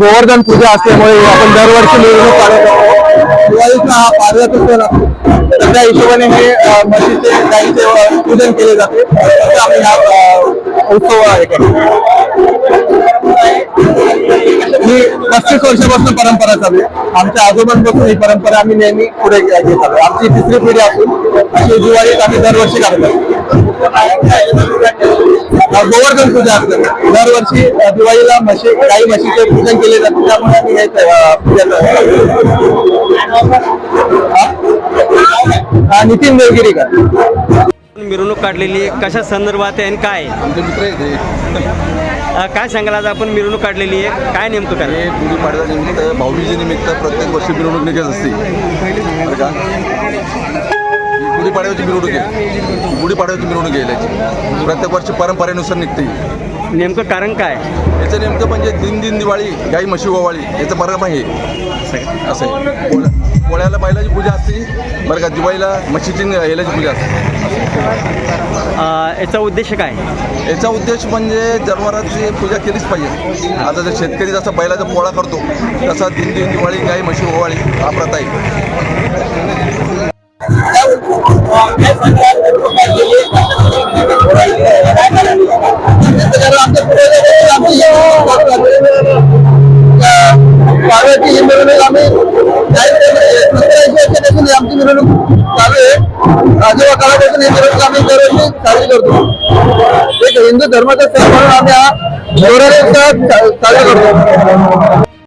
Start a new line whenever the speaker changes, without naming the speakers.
गोवर्धन पूजा असल्यामुळे आपण दरवर्षी मिरवणूक काढत असतो दिवाळीचा हा सण असतो. त्या हिशोबाने हे म्हशीचे गाईचे पूजन केले जाते. हा उत्सव ही पस्तीस वर्षापासून परंपरा चालू आहे. आमच्या आजोबांपासून ही परंपरा आम्ही नेहमी पुढे घेत आलो. आमची तिसरी पिढी असून अशी दिवाळीत आम्ही दरवर्षी काढत. गोवर्धन पूजा असते. दरवर्षी दिवाळीला म्हशी गाई म्हशीचे पूजन केले जाते. त्यामुळे आम्ही हे पूजा हा, नितीन देवगिरीकर.
मिरवणूक काढलेली आहे कशा संदर्भात आहे आणि काय?
आमचे मित्र आहेत हे.
अ, काय सांगाल आज आपण मिरवणूक काढलेली आहे? काय नेमकं काय
हे गुढीपाडव्या निमित्त भाऊबीजे निमित्त प्रत्येक वर्षी मिरवणूक निघत असते. बरं का? ही गुढीपाडव्याची मिरवणूक आहे. गुढीपाडव्याची मिरवणूक आहे याची. प्रत्येक वर्षी परंपरेनुसार निघते.
नेमकं कारण काय?
याचं नेमकं म्हणजे दिन दिन दिवाळी गाई म्हशी ओवाळी याचं बरं आहे. असं आहे. पोळ्या- पोळ्याला बैलाची पूजा असते. बरं का दिवाळीला म्हशीची हेल्याची पूजा असते.
अ, याचा उद्देश काय?
याचा उद्देश म्हणजे जनावरांची पूजा केलीच पाहिजे. आता जर शेतकरी जसा बैलाचा पोळा करतो तसा दिन दिन दिवाळी गाई म्हशी ओवाळी हा प्रथा आहे.
ही आम्ही मिरवणूक चालू आहे. आजोबा काळापासून ही मिरवणूक आम्ही दरवर्षी साजरी करतो. एक हिंदू धर्माचा सण म्हणून आम्ही हा नवरात्र साजरा करतो.